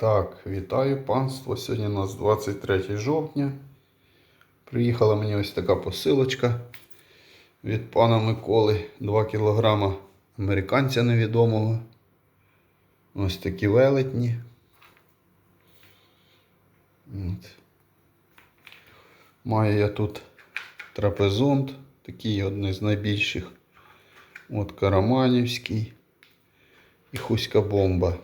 Так, вітаю панство. Сьогодні у нас 23 жовтня. Приїхала мені ось така посилочка від пана Миколи 2 кг американця невідомого. Ось такі велетні. От. Маю я тут трапезунд, такий один з найбільших. От Караманівський і Хуська бомба.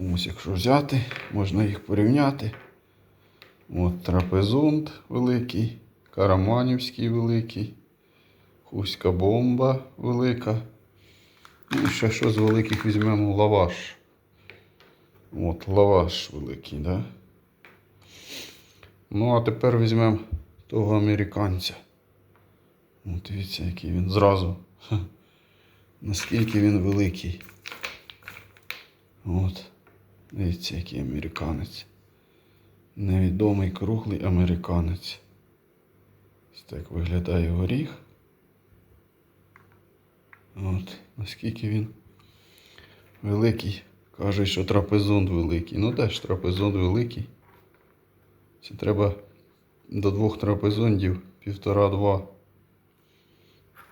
Ось, якщо взяти, можна їх порівняти. От трапезунд великий, Караманівський великий, Хуська бомба велика. Ну, ще що з великих візьмемо лаваш. От, лаваш великий, да? Ну, а тепер візьмемо того американця. От дивіться, який він зразу. Ха. Наскільки він великий. От. Дивіться, який американець. Невідомий круглий американець. Ось так виглядає горіх. От, наскільки він великий. Кажуть, що трапезунд великий. Ну де ж трапезунд великий? Це треба до двох трапезундів, півтора-два.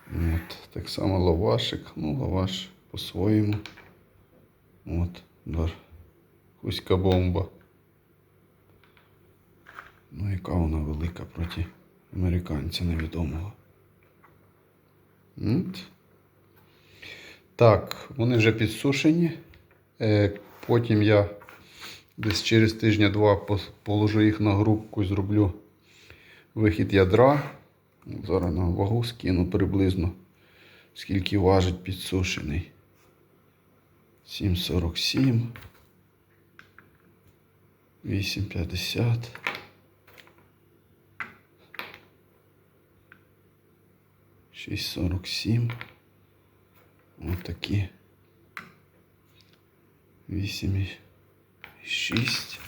От, так само лавашик. Ну, лаваш по-своєму. От, Хуська бомба. Ну, яка вона велика проти американця невідомого. От. Так, вони вже підсушені. Е, потім я десь через тижня-два положу їх на грубку зроблю вихід ядра. Зараз на вагу скину приблизно, скільки важить підсушений. 7,47. 8,50. Шість сорок сім. Отакі. Вісім і шість.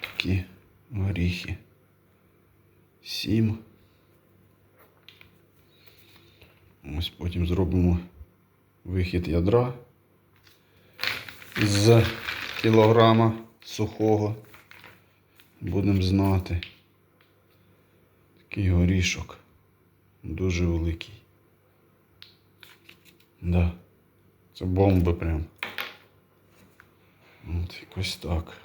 Такі горіхи. Сім. Ось потім зробимо вихід ядра з кілограма сухого. Будемо знати. Такий горішок. Дуже великий. Да. Це бомби прям. От якось так.